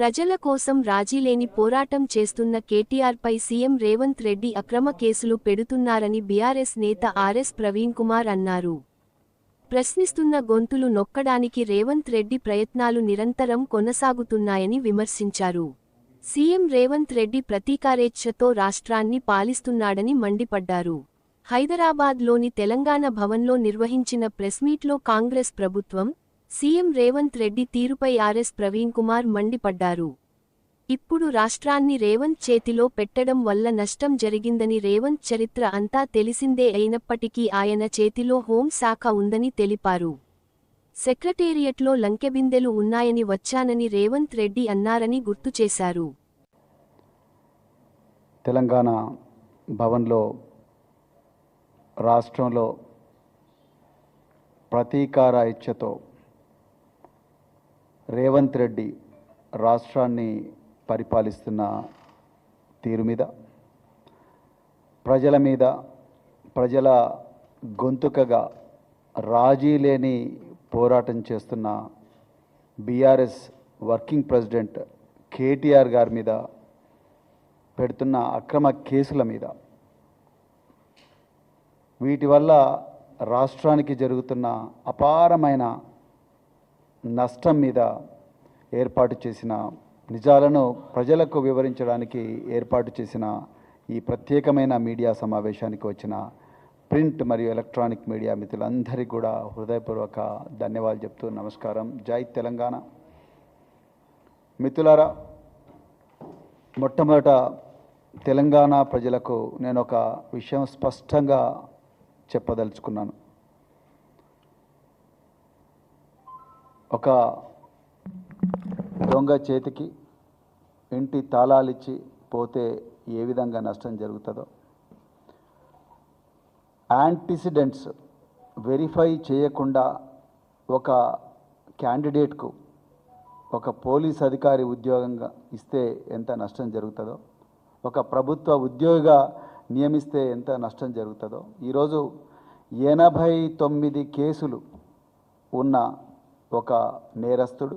ప్రజల కోసం రాజీలేని పోరాటం చేస్తున్న కేటీఆర్పై సీఎం రేవంత్ రెడ్డి అక్రమ కేసులు పెడుతున్నారని బీఆర్ఎస్ నేత ఆర్ఎస్ ప్రవీణ్ కుమార్ అన్నారు. ప్రశ్నిస్తున్న గొంతులు నొక్కడానికి రేవంత్ రెడ్డి ప్రయత్నాలు నిరంతరం కొనసాగుతున్నాయని విమర్శించారు. సీఎం రేవంత్ రెడ్డి ప్రతీకారేచ్ఛతో రాష్ట్రాన్ని పాలిస్తున్నాడని మండిపడ్డారు. హైదరాబాద్లోని తెలంగాణ భవన్లో నిర్వహించిన ప్రెస్మీట్లో కాంగ్రెస్ ప్రభుత్వం సీఎం రేవంత్ రెడ్డి తీరుపై ఆర్ఎస్ ప్రవీణ్ కుమార్ మండిపడ్డారు. ఇప్పుడు రాష్ట్రాన్ని రేవంత్ చేతిలో పెట్టడం వల్ల నష్టం జరిగిందని రేవంత్ చరిత్ర అంతా తెలిసిందే అయినప్పటికీ ఆయన చేతిలో హోంశాఖ ఉందని తెలిపారు. సెక్రటేరియట్లో లంకెబిందెలు ఉన్నాయని వచ్చానని రేవంత్ రెడ్డి అన్నారని గుర్తు చేశారు. తెలంగాణ భవన్లో రాష్ట్రంలో ప్రతీకార ఇచ్చతో రేవంత్ రెడ్డి రాష్ట్రాన్ని పరిపాలిస్తున్న తీరు మీద ప్రజల మీద ప్రజల గొంతుకగా రాజీ లేని పోరాటం చేస్తున్న బీఆర్ఎస్ వర్కింగ్ ప్రెసిడెంట్ కేటీఆర్ గారి మీద పెడుతున్న అక్రమ కేసుల మీద. వీటి వల్ల రాష్ట్రానికి జరుగుతున్న అపారమైన నష్టం మీద ఏర్పాటు చేసిన నిజాలను ప్రజలకు వివరించడానికి ఏర్పాటు చేసిన ఈ ప్రత్యేకమైన మీడియా సమావేశానికి వచ్చిన ప్రింట్ మరియు ఎలక్ట్రానిక్ మీడియా మిత్రులందరికీ కూడా హృదయపూర్వక ధన్యవాదాలు చెప్తూ నమస్కారం. జై తెలంగాణ. మిత్రులారా మొట్టమొదట తెలంగాణ ప్రజలకు నేను ఒక విషయం స్పష్టంగా చెప్పదలుచుకున్నాను. ఒక దొంగ చేతికి ఇంటి తాళాలిచ్చి పోతే ఏ విధంగా నష్టం జరుగుతుందో. యాంటిసిడెంట్స్ వెరిఫై చేయకుండా ఒక క్యాండిడేట్కు ఒక పోలీస్ అధికారి ఉద్యోగంగా ఇస్తే ఎంత నష్టం జరుగుతుందో ఒక ప్రభుత్వ ఉద్యోగిగా నియమిస్తే ఎంత నష్టం జరుగుతుందో. ఈరోజు ఎనభై తొమ్మిది కేసులు ఉన్న ఒక నేరస్తుడు.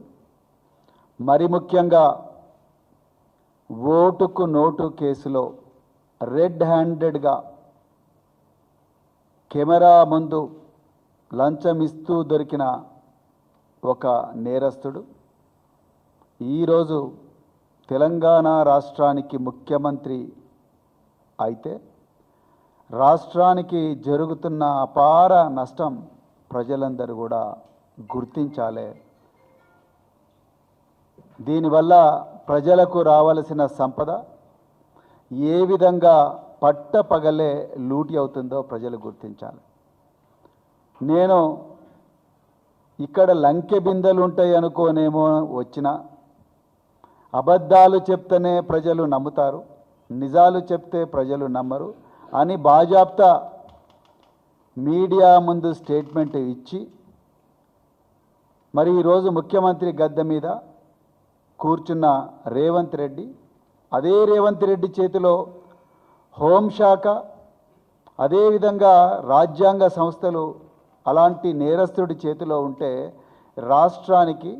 మరి ముఖ్యంగా ఓటుకు నోటు కేసులో రెడ్ హ్యాండెడ్గా కెమెరా ముందు లంచం ఇస్తూ దొరికిన ఒక నేరస్తుడు. ఈరోజు తెలంగాణ రాష్ట్రానికి ముఖ్యమంత్రి అయితే రాష్ట్రానికి జరుగుతున్న అపార నష్టం ప్రజలందరూ కూడా గుర్తించాలి. దీనివల్ల ప్రజలకు రావలసిన సంపద ఏ విధంగా పట్ట పగలే లూటి అవుతుందో ప్రజలు గుర్తించాలి. నేను ఇక్కడ లంకె బిందెలు ఉంటాయి అనుకోనేమో వచ్చిన అబద్ధాలు చెప్తేనే ప్రజలు నమ్ముతారు నిజాలు చెప్తే ప్రజలు నమ్మరు అని బాజాప్తా మీడియా ముందు స్టేట్మెంట్ ఇచ్చి మరి ఈరోజు ముఖ్యమంత్రి గద్దె మీద కూర్చున్న రేవంత్ రెడ్డి అదే రేవంత్ రెడ్డి చేతిలో హోంశాఖ అదేవిధంగా రాజ్యాంగ సంస్థలు అలాంటి నేరస్తుడి చేతిలో ఉంటే రాష్ట్రానికి